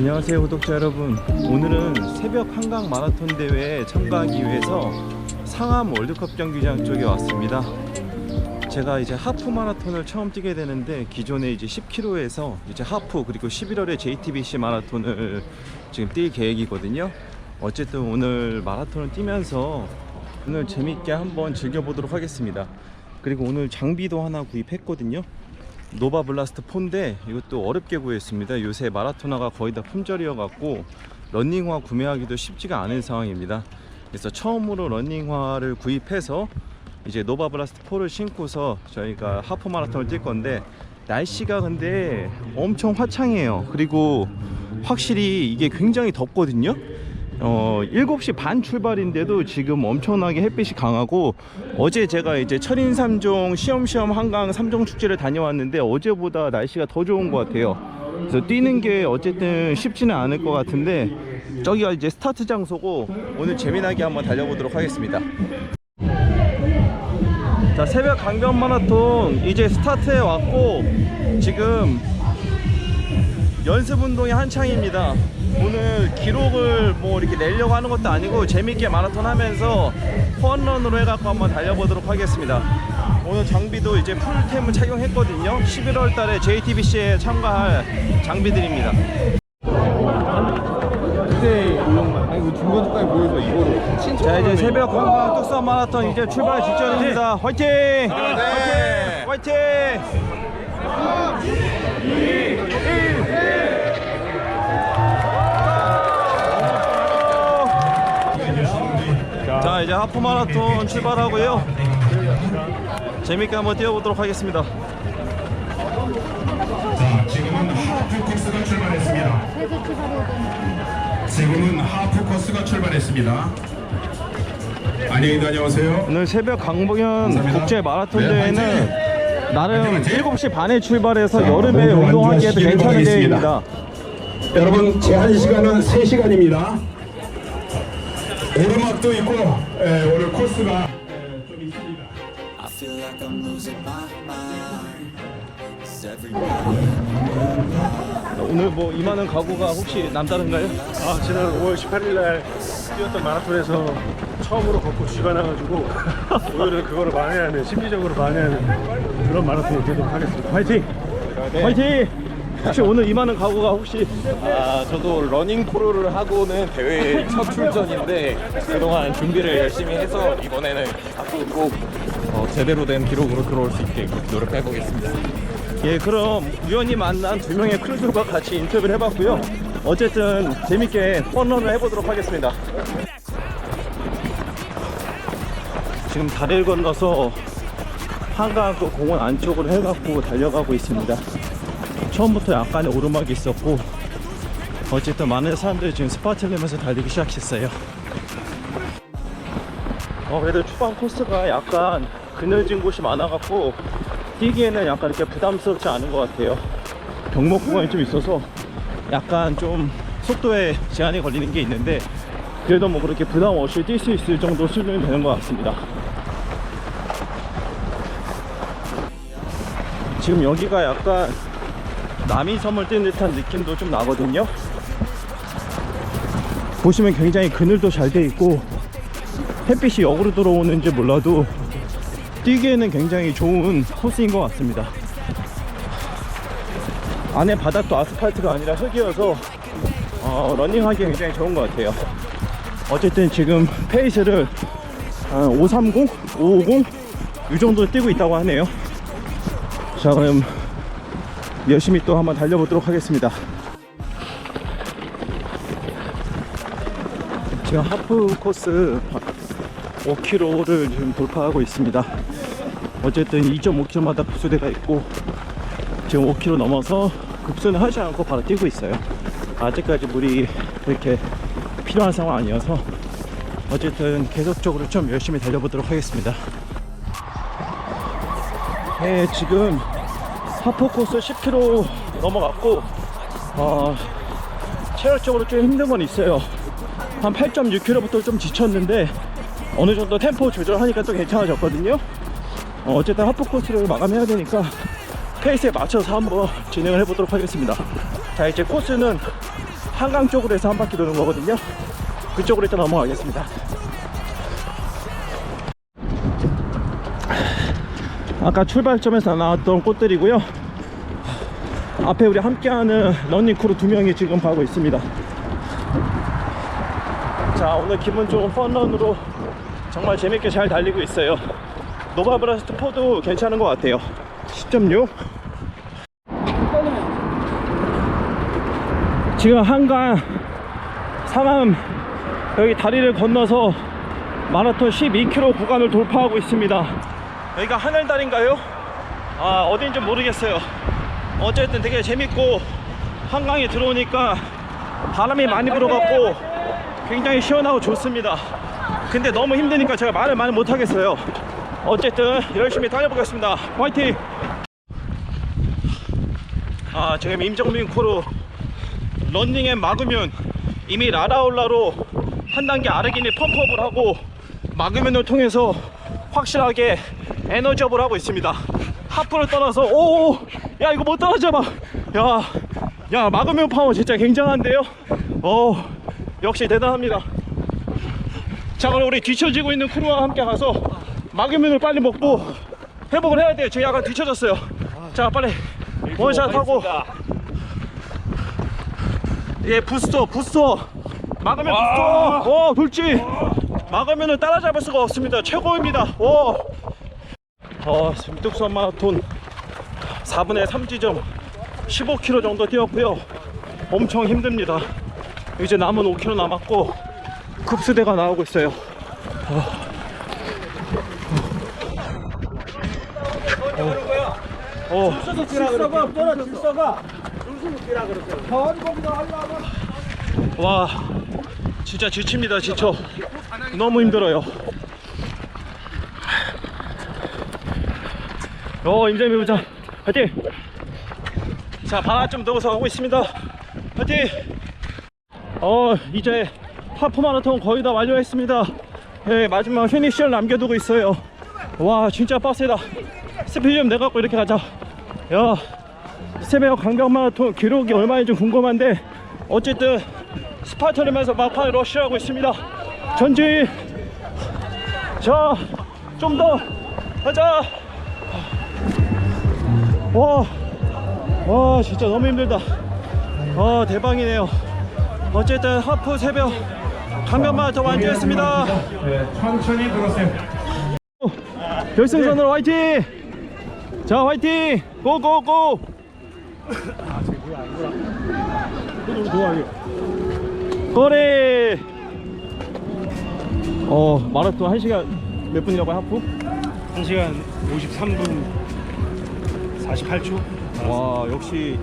안녕하세요 구독자 여러분. 오늘은 새벽 한강 마라톤 대회에 참가하기 위해서 상암 월드컵 경기장 쪽에 왔습니다. 제가 이제 하프 마라톤을 처음 뛰게 되는데 기존에 이제 10km에서 이제 하프 그리고 11월에 JTBC 마라톤을 지금 뛸 계획이거든요. 어쨌든 오늘 마라톤을 뛰면서 오늘 재밌게 한번 즐겨보도록 하겠습니다. 그리고 오늘 장비도 하나 구입했거든요 노바 블라스트 4인데 이것도 어렵게 구했습니다. 요새 마라토너가 거의 다 품절이어 갖고 런닝화 구매하기도 쉽지가 않은 상황입니다. 그래서 처음으로 런닝화를 구입해서 이제 노바 블라스트 4를 신고서 저희가 하프 마라톤을 뛸 건데 날씨가 근데 엄청 화창해요. 그리고 확실히 이게 굉장히 덥거든요. 어, 7시 반 출발인데도 지금 엄청나게 햇빛이 강하고 어제 제가 이제 철인 3종 시험시험 한강 3종 축제를 다녀왔는데 어제보다 날씨가 더 좋은 것 같아요. 그래서 뛰는 게 어쨌든 쉽지는 않을 것 같은데 저기가 이제 스타트 장소고 오늘 재미나게 한번 달려보도록 하겠습니다. 자 새벽 강변 마라톤 이제 스타트에 왔고 지금 연습 운동이 한창입니다. 오늘 기록을 뭐 이렇게 내려고 하는 것도 아니고 재밌게 마라톤 하면서 펀런으로 해갖고 한번 달려보도록 하겠습니다. 오늘 장비도 이제 풀템을 착용했거든요. 11월 달에 JTBC에 참가할 장비들입니다. 그때 올라온 아니 그 중간까지 모여서 이거로 자 이제 새벽 한강 뚝섬 마라톤 이제 출발 직전입니다. 화이팅! 화이팅! 화이팅! 자 이제 하프 마라톤 출발하고요. 재밌게 한번 뛰어보도록 하겠습니다. 자, 지금은 하프 코스가 출발했습니다. 지금은 하프 코스가 출발했습니다. 안녕히 다녀오세요. 오늘 새벽 강봉현 감사합니다. 국제 마라톤 네, 대회는 나름 화이팅! 7시 반에 출발해서 자, 여름에 운동하기에도 괜찮은. 대회입니다. 여러분 제한 시간은 3시간입니다. 오르막도 있고 에, 오늘 코스가 에, 좀 있습니다. I feel like I'm losing my mind. 'Cause everybody 오늘 뭐 임하는 각오가 혹시 남다른가요? 아, 지난 5월 18일 날 뛰었던 마라톤에서 처음으로 걷고 쥐가 나가지고 오늘은 그거를 만회하는 심리적으로 만회하는 그런 마라톤을 뛰도록 하겠습니다. 화이팅! 화이팅! 혹시 오늘 임하는 각오가 혹시 아, 저도 러닝 크루를 하고는 대회 첫 출전인데 그동안 준비를 열심히 해서 이번에는 앞으로 꼭 어, 제대로 된 기록으로 들어올 수 있게 노력해 보겠습니다. 예 그럼 우연히 만난 두 명의 크루들과 같이 인터뷰를 해봤고요. 어쨌든 재밌게 펀런을 해보도록 하겠습니다. 지금 다리를 건너서 한강 그 공원 안쪽으로 해갖고 달려가고 있습니다. 처음부터 약간의 오르막이 있었고 어쨌든 많은 사람들이 지금 스파트를 내면서 달리기 시작했어요. 어, 그래도 초반 코스가 약간 그늘진 곳이 많아갖고 뛰기에는 약간 이렇게 부담스럽지 않은 것 같아요. 병목 구간이 좀 있어서 약간 좀 속도에 제한이 걸리는 게 있는데 그래도 뭐 그렇게 부담 없이 뛸 수 있을 정도 수준이 되는 것 같습니다. 지금 여기가 약간 남이섬을 뛰는 듯한 느낌도 좀 나거든요. 보시면 굉장히 그늘도 잘 돼 있고 햇빛이 역으로 들어오는지 몰라도 뛰기에는 굉장히 좋은 코스인 것 같습니다. 안에 바닥도 아스팔트가 아니라 흙이어서 어, 러닝하기 굉장히 좋은 것 같아요. 어쨌든 지금 페이스를 한 530, 550 이 정도 뛰고 있다고 하네요. 자 그럼 열심히 또 한번 달려보도록 하겠습니다. 지금 하프 코스 5km를 지금 돌파하고 있습니다. 어쨌든 2.5km마다 급수대가 있고 지금 5km 넘어서 급수는 하지 않고 바로 뛰고 있어요. 아직까지 물이 그렇게 필요한 상황 아니어서 어쨌든 계속적으로 좀 열심히 달려보도록 하겠습니다. 네, 지금 하프 코스 10km 넘어갔고 어, 체력적으로 좀 힘든 건 있어요. 한 8.6km부터 좀 지쳤는데 어느 정도 템포 조절하니까 또 괜찮아졌거든요. 어, 어쨌든 하프 코스를 마감해야 되니까 페이스에 맞춰서 한번 진행을 해보도록 하겠습니다. 자 이제 코스는 한강 쪽으로 해서 한 바퀴 도는 거거든요. 그쪽으로 일단 넘어가겠습니다. 아까 출발점에서 나왔던 꽃들이고요. 앞에 우리 함께하는 런닝크루 두 명이 지금 가고 있습니다. 자, 오늘 기분 좋은 펀런으로 정말 재밌게 잘 달리고 있어요. 노바브라스트 4도 괜찮은 것 같아요. 10.6. 지금 한강 상암 여기 다리를 건너서 마라톤 12km 구간을 돌파하고 있습니다. 여기가 하늘다리인가요? 아 어딘지 모르겠어요. 어쨌든 되게 재밌고 한강에 들어오니까 바람이 많이 불어갖고 굉장히 시원하고 좋습니다. 근데 너무 힘드니까 제가 말을 많이 못하겠어요. 어쨌든 열심히 달려보겠습니다. 화이팅! 아 지금 임정민 코로 런닝에 막으면 이미 라라올라로 한 단계 아르기니 펌프업을 하고 막으면을 통해서 확실하게 에너지업을 하고 있습니다. 하프를 떠나서 오 야 이거 못 따라잡아 야야 막으면 파워 진짜 굉장한데요. 어 역시 대단합니다. 자 그럼 우리 뒤처지고 있는 크루와 함께 가서 막으면을 빨리 먹고 회복을 해야 돼요. 저 약간 뒤쳐졌어요. 자 빨리 원샷 하고 예 부스터 부스터 막으면 부스터 오 돌지 막으면은 따라잡을 수가 없습니다 최고입니다 오 어, 뚝섬 마라톤 4분의 3지점 15km 정도 뛰었고요. 엄청 힘듭니다. 이제 남은 5km 남았고 급수대가 나오고 있어요. 어. 어. 와 진짜 지칩니다 지쳐. 너무 힘들어요 어 임장미 부장 화이팅! 자 바나 좀 넣어서 가고 있습니다. 화이팅! 어 이제 하프 마라톤 거의 다 완료했습니다. 네, 마지막 피니쉬를 남겨두고 있어요. 와 진짜 빡세다. 스피드 좀 내갖고 이렇게 가자. 야 새벽 강경 마라톤 기록이 얼마인지 좀 궁금한데 어쨌든 스파트르면서 막판에 러쉬하고 있습니다. 전진! 자좀 더! 가자 와, 와 진짜 너무 힘들다. 와 대박이네요. 어쨌든 하프 새벽 마라톤 완주했습니다. 네, 천천히 들어오세요. 결승선으로 화이팅! 자 화이팅! 고고고! 거래 어 마라톤 1시간 몇 분이라고 하프? 1시간 53분 48초. 와 역시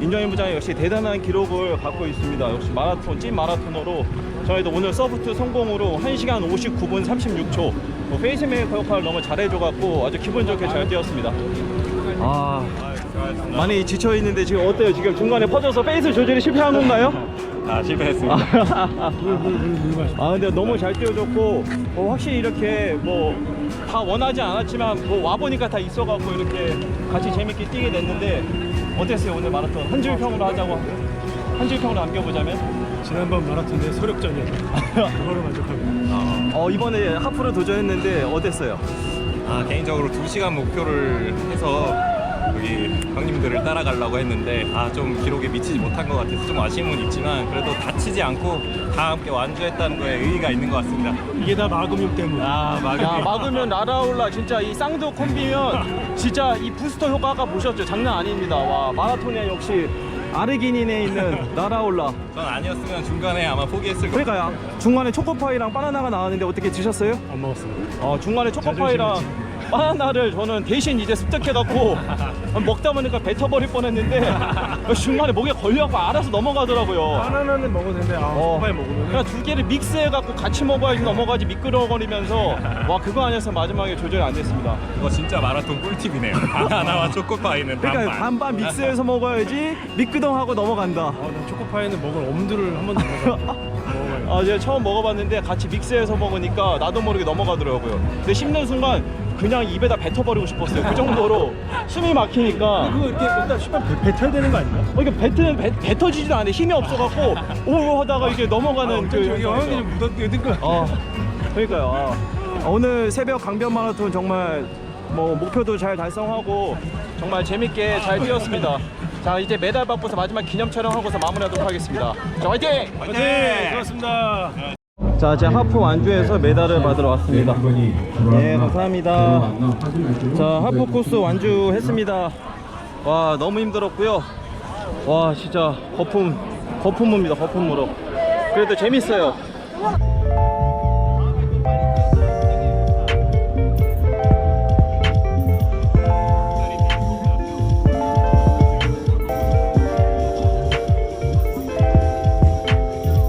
임정인 부장이 역시 대단한 기록을 갖고 있습니다 역시 마라톤 찐 마라토너로 저희도 오늘 서브트 성공으로 1시간 59분 36초 뭐 페이스메이커 역할을 너무 잘해줘갖고 아주 기분 좋게 잘 뛰었습니다 아 많이 지쳐 있는데 지금 어때요 지금 중간에 퍼져서 페이스 조절이 실패한 건가요? 아 실패했습니다. 아 근데 너무 잘 뛰어줬고 어, 확실히 이렇게 뭐 다 원하지 않았지만 뭐 와보니까 다 있어갖고 이렇게 같이 재밌게 뛰게 됐는데 어땠어요 오늘 마라톤 한 줄 평으로 하자고 한 줄 평으로 남겨보자면 지난번 마라톤의 소력전이었죠. 그거로 만족합니다. 어 이번에 하프를 도전했는데 어땠어요? 아 개인적으로 2시간 목표를 해서 여기 형님들을 따라가려고 했는데 아 좀 기록에 미치지 못한 것 같아서 좀 아쉬움은 있지만 그래도 다치지 않고 다 함께 완주했다는 거에 의의가 있는 것 같습니다. 이게 다 마금육 때문에. 아야 막으면 라라올라 진짜 이 쌍두 콤비면 진짜 이 부스터 효과가 보셨죠? 장난 아닙니다. 와 마라톤에 역시 아르기닌에 있는 라라올라. 전 아니었으면 중간에 아마 포기했을 거예요. 그러니까요. 중간에 초코파이랑 바나나가 나왔는데 어떻게 드셨어요? 안 먹었습니다. 어 중간에 초코파이랑 바나나를 저는 대신 이제 습득해갖고 먹다 보니까 뱉어버릴 뻔했는데 중간에 목에 걸려갖고 알아서 넘어가더라고요. 바나나는 먹어도 되는데 아, 어. 초파이 먹으면 그냥 두 개를 믹스해갖고 같이 먹어야지 넘어가지 미끄러거리면서 와 그거 아니어서 마지막에 조절이 안 됐습니다. 이거 진짜 마라톤 꿀팁이네요. 바나나와 초코파이는 그러니까 반반. 반반 믹스해서 먹어야지 미끄덩하고 넘어간다. 아, 난 초코파이는 먹을 엄두를 한 번도 안 해봤어. 먹어봐요. 아 제가 처음 먹어봤는데 같이 믹스해서 먹으니까 나도 모르게 넘어가더라고요. 근데 씹는 순간 그냥 입에다 뱉어버리고 싶었어요. 그 정도로 숨이 막히니까. 그거 이렇게 일단 배, 뱉어야 되는 거 아닌가? 어, 이게 뱉는 뱉, 뱉어지지도 않는데 힘이 없어갖고 오 하다가 이게 넘어가는 그 저기 형이 좀 묻었는 거 아, 그러니까요. 아, 오늘 새벽 강변 마라톤 정말 뭐 목표도 잘 달성하고 정말 재밌게 잘 뛰었습니다. 자 이제 메달 받고서 마지막 기념 촬영하고서 마무리하도록 하겠습니다. 자 화이팅! 네, 고맙습니다. 자 이제 하프 완주에서 메달을 받으러 왔습니다. 네 감사합니다. 자 하프 코스 완주했습니다. 와 너무 힘들었고요. 와 진짜 거품 거품무입니다 거품무로. 그래도 재밌어요.